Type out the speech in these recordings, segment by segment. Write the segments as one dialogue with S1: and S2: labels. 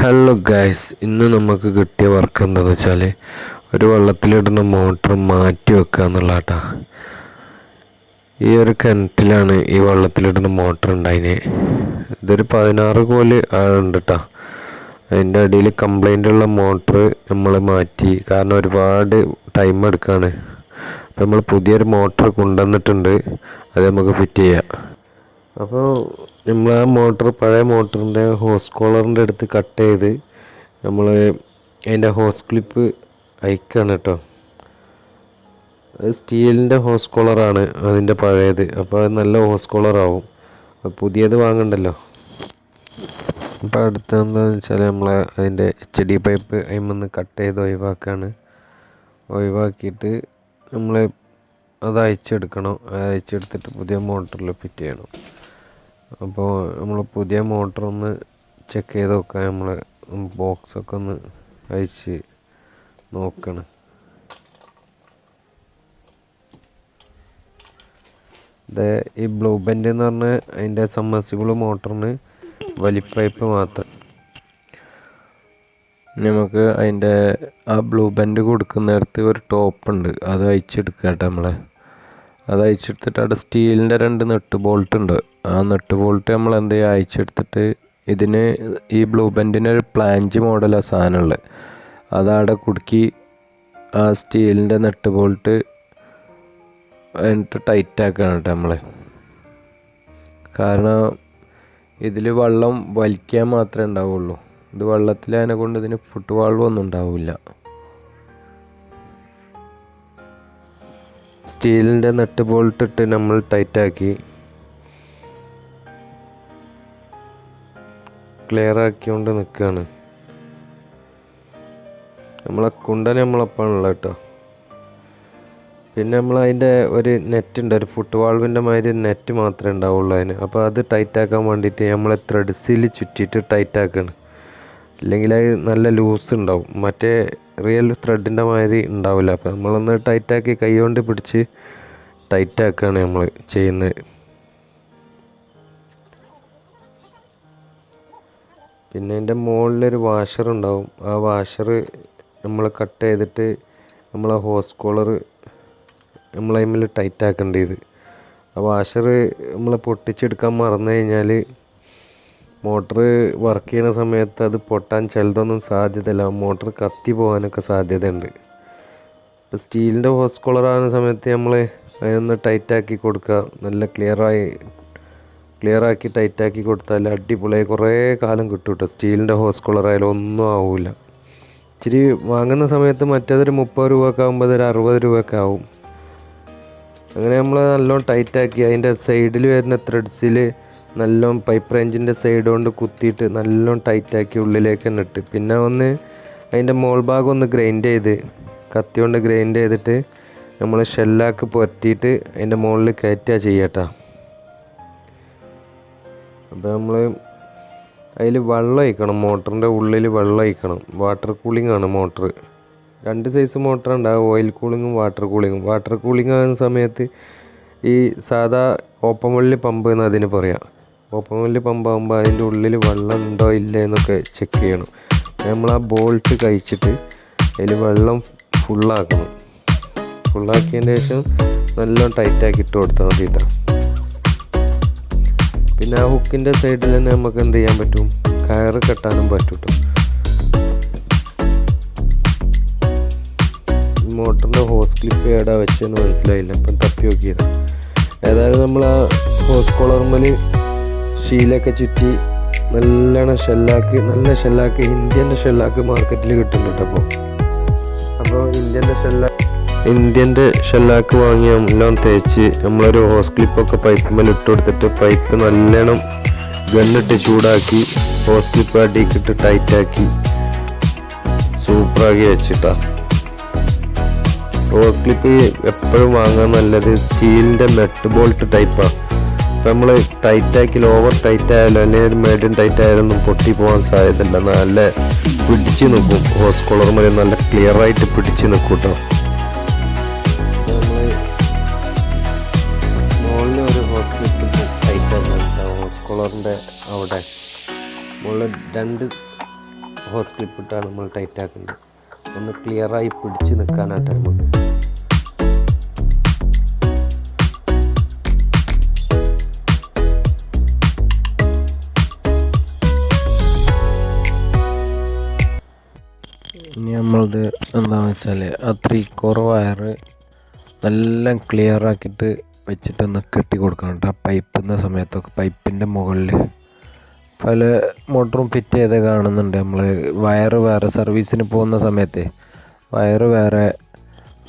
S1: Hello guys ഇന്ന് നമുക്ക് കിട്ടിയ വർക്ക് എന്താണെന്ന് വെച്ചാൽ ഒരു വെള്ളത്തിലിടുന്ന മോട്ടർ മാറ്റി വെക്കുക എന്നുള്ളതാട്ടാ. ഈ ഒരു കിണറ്റിലാണ് ഈ വെള്ളത്തിലിടുന്ന മോട്ടർ ഉണ്ടായിന്. ഇതൊരു പതിനാറ് കോൽ ആളുണ്ട് കേട്ടോ അതിന്റെ അടിയിൽ കംപ്ലൈന്റ് ഉള്ള മോട്ടർ നമ്മൾ മാറ്റി. കാരണം ഒരുപാട് ടൈം എടുക്കുകയാണ് അപ്പോൾ നമ്മൾ പുതിയൊരു മോട്ടർ കൊണ്ടുവന്നിട്ടുണ്ട്. അത് നമുക്ക് ഫിറ്റ് ചെയ്യാം. അപ്പോൾ നമ്മൾ ആ മോട്ടർ പഴയ മോട്ടറിന്റെ ഹോസ് കോളറിന്റെ അടുത്ത് കട്ട് ചെയ്ത് നമ്മൾ അതിന്റെ ഹോസ് ക്ലിപ്പ് അയക്കാണ് കേട്ടോ സ്റ്റീലിന്റെ ഹോസ് കോളറാണ് അതിന്റെ പഴയത്. അപ്പോൾ അത് നല്ല ഹോസ് കോളറാവും പുതിയത് വാങ്ങണ്ടല്ലോ. അപ്പോൾ അടുത്ത എന്താണെന്ന് വെച്ചാൽ നമ്മൾ അതിന്റെ എച്ച് ഡി പൈപ്പ് അതിൽ കട്ട് ചെയ്ത് ഒഴിവാക്കുകയാണ് ഒഴിവാക്കിയിട്ട് നമ്മൾ അത് അയച്ചെടുക്കണം. അയച്ചെടുത്തിട്ട് പുതിയ മോട്ടറിൽ ഫിറ്റ് ചെയ്യണം. അപ്പോൾ നമ്മൾ പുതിയ മോട്ടർ ഒന്ന് ചെക്ക് ചെയ്ത് നോക്കാം. നമ്മൾ ബോക്സൊക്കെ ഒന്ന് അയച്ച് നോക്കണം. ഇത് ഈ ബ്ലൂ ബെൻഡ് എന്ന് പറഞ്ഞാൽ അതിന്റെ സമ്മർസിബിൾ മോട്ടറിന് വലിപ്പൈപ്പ് മാത്രം. നമുക്ക് അതിന്റെ ആ ബ്ലൂ ബെൻഡ് കൊടുക്കുന്നിടത്ത് ഒരു ടോപ്പ് ഉണ്ട്. അത് അയച്ചെടുക്കുക കേട്ടോ നമ്മളെ. അത് അയച്ചെടുത്തിട്ട് അവിടെ സ്റ്റീലിന്റെ രണ്ട് നെട്ട് ബോൾട്ട് ഉണ്ട്. ആ നട്ട് ബോൾട്ട് നമ്മൾ എന്ത് ചെയ്യുക? അയച്ചെടുത്തിട്ട് ഇതിന് ഈ ബ്ലൂ ബെൻഡിന് ഒരു പ്ലാഞ്ച് മോഡലാണ് സാധനമുള്ളത് അതവിടെ കുടുക്കി ആ സ്റ്റീലിന്റെ നെട്ട് ബോൾട്ട് എന്നിട്ട് ടൈറ്റ് ആക്കുകയാണ് കേട്ടോ നമ്മൾ കാരണം ഇതിൽ വെള്ളം വലിക്കാൻ മാത്രമേ ഉണ്ടാവുള്ളൂ. ഇത് വെള്ളത്തിലായതിനെ കൊണ്ട് ഇതിന് ഫുട് വാൾവൊന്നും ഉണ്ടാവില്ല. സ്റ്റീലിന്റെ നട്ട് ബോൾട്ട് ഇട്ട് നമ്മൾ ടൈറ്റാക്കി ക്ലിയർ ആക്കിക്കൊണ്ട് നിൽക്കുകയാണ് നമ്മളെ കുണ്ടൻ നമ്മളൊപ്പമാണുള്ളത് കേട്ടോ. പിന്നെ നമ്മൾ അതിന്റെ ഒരു നെറ്റ് ഉണ്ട് ഒരു ഫുട് വാൾവിന്റെ മാതിരി നെറ്റ് മാത്രമേ ഉണ്ടാവുള്ളൂ അതിന്. അപ്പോൾ അത് ടൈറ്റ് ആക്കാൻ വേണ്ടിയിട്ട് നമ്മൾ ത്രെഡ്സിൽ ചുറ്റിയിട്ട് ടൈറ്റാക്കാണ് ഇല്ലെങ്കിൽ അത് നല്ല ലൂസ് ഉണ്ടാവും. മറ്റേ റിയൽ ത്രെഡിന്റെ മാതിരി ഉണ്ടാവില്ല. അപ്പോൾ നമ്മളൊന്ന് ടൈറ്റാക്കി കൈ കൊണ്ട് പിടിച്ച് ടൈറ്റാക്കുകയാണ് നമ്മൾ ചെയ്യുന്നത്. പിന്നെ അതിന്റെ മുകളിലൊരു വാഷർ ഉണ്ടാവും. ആ വാഷർ നമ്മൾ കട്ട് ചെയ്തിട്ട് നമ്മൾ ആ ഹോസ് കോളർ നമ്മൾ അതിൽ ടൈറ്റ് ആക്കേണ്ടത് ആ വാഷർ നമ്മൾ പൊട്ടിച്ചെടുക്കാൻ മറന്നു കഴിഞ്ഞാൽ മോട്ടർ വർക്ക് ചെയ്യുന്ന സമയത്ത് അത് പൊട്ടാൻ ചിലതൊന്നും സാധ്യതയില്ല. മോട്ടർ കത്തി പോകാനൊക്കെ സാധ്യതയുണ്ട്. ഇപ്പോൾ സ്റ്റീലിന്റെ ഹോസ് കോളർ ആകുന്ന സമയത്ത് നമ്മൾ അതിനൊന്ന് ടൈറ്റാക്കി കൊടുക്കുക. നല്ല ക്ലിയറായി ക്ലിയറാക്കി ടൈറ്റാക്കി കൊടുത്താൽ അടിപൊളിയായി. കുറേ കാലം കിട്ടും കേട്ടോ സ്റ്റീലിന്റെ ഹോസ് കോളർ ആയാലും ഒന്നും ആവില്ല ഇച്ചിരി വാങ്ങുന്ന സമയത്ത് മറ്റേതൊരു മുപ്പത് രൂപയൊക്കെ ആകുമ്പോൾ അതൊരു അറുപത് രൂപയൊക്കെ ആവും. അങ്ങനെ നമ്മൾ നല്ലോണം ടൈറ്റാക്കി അതിന്റെ സൈഡിൽ വരുന്ന ത്രെഡ്സിൽ നല്ലോണം പൈപ്പ് റേഞ്ചിന്റെ സൈഡ് കൊണ്ട് കുത്തിയിട്ട് നല്ലോണം ടൈറ്റാക്കി ഉള്ളിലേക്ക് തന്നെ ഇട്ട്. പിന്നെ ഒന്ന് അതിന്റെ മോൾ ഭാഗം ഒന്ന് ഗ്രൈൻഡ് ചെയ്ത് കത്തി കൊണ്ട് ഗ്രൈൻഡ് ചെയ്തിട്ട് നമ്മൾ ഷെല്ലാക്ക് പുരട്ടിയിട്ട് അതിന്റെ മുകളിൽ കയറ്റുക ചെയ്യട്ടാ അപ്പോൾ നമ്മൾ അതിൽ വെള്ളം ഒഴിക്കണം. മോട്ടറിന്റെ ഉള്ളിൽ വെള്ളം ഒഴിക്കണം. വാട്ടർ കൂളിംഗ് ആണ് മോട്ടർ രണ്ട് സൈസ് മോട്ടർ ഉണ്ടാവും ഓയിൽ കൂളിങ്ങും വാട്ടർ കൂളിങ്ങും വാട്ടർ കൂളിംഗ് ആകുന്ന സമയത്ത് ഈ സാധാ ഓപ്പൺ വെള്ളി പമ്പ് എന്ന് അതിന് പറയാം. ഓപ്പൺ വെള്ളി പമ്പ് ആകുമ്പോൾ അതിന്റെ ഉള്ളിൽ വെള്ളം ഉണ്ടോ ഇല്ലേ എന്നൊക്കെ ചെക്ക് ചെയ്യണം. നമ്മൾ ആ ബോൾട്ട് കഴിച്ചിട്ട് അതിൽ വെള്ളം ഫുള്ളാക്കണം ഫുള്ളാക്കിയതിന് ശേഷം നല്ലോണം ടൈറ്റാക്കി ഇട്ട് കൊടുത്താൽ മതി കേട്ടോ പിന്നെ ആ ഹുക്കിന്റെ സൈഡിൽ തന്നെ നമുക്ക് എന്ത് ചെയ്യാൻ പറ്റും? കയറ് കെട്ടാനും പറ്റും കേട്ടോ മോട്ടറിന്റെ ഹോസ് ക്ലിപ്പ് ഏടാ വെച്ചെന്ന് മനസ്സിലായില്ല. അപ്പം തപ്പി നോക്കിയത്. ഏതായാലും നമ്മൾ ആ ഹോസ് കോളർമൽ ഷീലൊക്കെ ചുറ്റി നല്ലോണം ഷെല്ലാക്ക് നല്ല ഷെല്ലാക്ക് ഇന്ത്യന്റെ ഷെല്ലാക്ക് മാർക്കറ്റിൽ കിട്ടുന്നുണ്ട് അപ്പോൾ അപ്പോൾ ഇന്ത്യന്റെ ഷെല്ല ഇന്ത്യന്റെ ഷെല്ലാക്ക് വാങ്ങി എല്ലാം തേച്ച് നമ്മളൊരു ഹോസ് ക്ലിപ്പൊക്കെ പൈപ്പ് ഇട്ട് കൊടുത്തിട്ട് പൈപ്പ് നല്ലോണം ഗണ്ണിട്ട് ചൂടാക്കി ഹോസ് ക്ലിപ്പ് അടിക്കിട്ട് ടൈറ്റാക്കി. സൂപ്പറാക്കി വെച്ചിട്ടാ. ഹോസ് ക്ലിപ്പ് എപ്പോഴും വാങ്ങാൻ നല്ലത് സ്റ്റീലിന്റെ നെട്ട് ബോൾട്ട് ടൈപ്പാണ് ഇപ്പം നമ്മൾ ടൈറ്റാക്കി ലോവർ ടൈറ്റ് ആയാലും അല്ലെങ്കിൽ മീഡിയം ടൈറ്റ് ഒന്നും പൊട്ടി പോകാൻ സാധ്യതയില്ല. നല്ല പിടിച്ച് നിൽക്കും. ഹോസ് കോളർ മതി നല്ല ക്ലിയറായിട്ട് പിടിച്ച് നിൽക്കും കേട്ടോ കോളറിന്റെ അവിടെ. മുകളിൽ രണ്ട്
S2: ഹോസ് ക്ലിപ്പ് ഇട്ടാണ് നമ്മൾ ടൈറ്റ് ആക്കുന്നത്. ഒന്ന് ക്ലിയറായി പിടിച്ച് നിൽക്കാനായിട്ട് നമുക്ക് ഇനി നമ്മളത് എന്താണെന്ന് വെച്ചാൽ ആ ത്രീ കോർ വയർ നല്ല ക്ലിയർ ആക്കിയിട്ട് വെച്ചിട്ടൊന്ന് കെട്ടി. കൊടുക്കണം കേട്ടോ പൈപ്പുന്ന സമയത്തൊക്കെ പൈപ്പിന്റെ മുകളിൽ പല മോട്ടറും ഫിറ്റ് ചെയ്ത് കാണുന്നുണ്ട് നമ്മൾ വയറ് വേറെ സർവീസിന് പോകുന്ന സമയത്ത് വയറ് വേറെ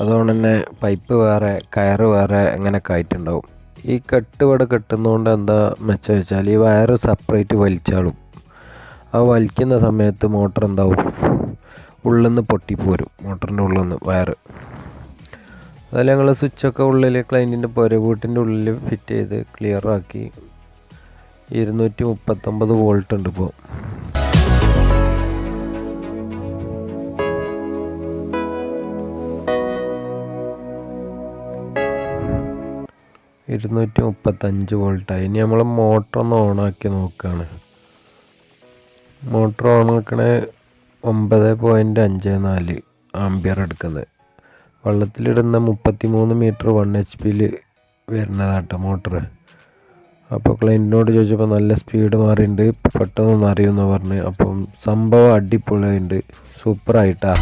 S2: അതുകൊണ്ട് തന്നെ പൈപ്പ് വേറെ കയറ് വേറെ അങ്ങനെയൊക്കെ ആയിട്ടുണ്ടാവും. ഈ കെട്ട് ഇവിടെ കെട്ടുന്നതുകൊണ്ട് എന്താ മെച്ചം വെച്ചാൽ ഈ വയറ് സെപ്പറേറ്റ് വലിച്ചാളും ആ വലിക്കുന്ന സമയത്ത് മോട്ടർ എന്താവും? ഉള്ളിൽ നിന്ന് പൊട്ടിപ്പോരും മോട്ടറിന്റെ ഉള്ളിൽ നിന്ന് വയറ് അതിൽ ഞങ്ങൾ സ്വിച്ചൊക്കെ ഉള്ളിൽ ക്ലൈന്റിന്റെ പോരെ വീട്ടിന്റെ ഉള്ളിൽ ഫിറ്റ് ചെയ്ത് ക്ലിയർ ആക്കി. ഇരുന്നൂറ്റി മുപ്പത്തൊമ്പത് വോൾട്ട് ഉണ്ട് ഇപ്പോൾ ഇരുന്നൂറ്റി മുപ്പത്തഞ്ച് വോൾട്ടായി ഇനി നമ്മൾ മോട്ടർ ഒന്ന് ഓണാക്കി നോക്കുകയാണ് മോട്ടർ ഓൺ ആക്കണേ ഒമ്പത് പോയിന്റ് അഞ്ച് നാല് ആംബിയർ എടുക്കുന്നത്. വെള്ളത്തിലിടുന്ന മുപ്പത്തി മൂന്ന് മീറ്റർ വൺ എച്ച് പിയിൽ വരുന്നതാട്ടോ മോട്ടർ അപ്പോൾ ക്ലൈന്റിനോട് ചോദിച്ചപ്പോൾ നല്ല സ്പീഡ് മാറിയിട്ടുണ്ട് പെട്ടെന്ന് മാറിയെന്ന് പറഞ്ഞ്. അപ്പം സംഭവം അടിപൊളിയുണ്ട് സൂപ്പറായിട്ടാ.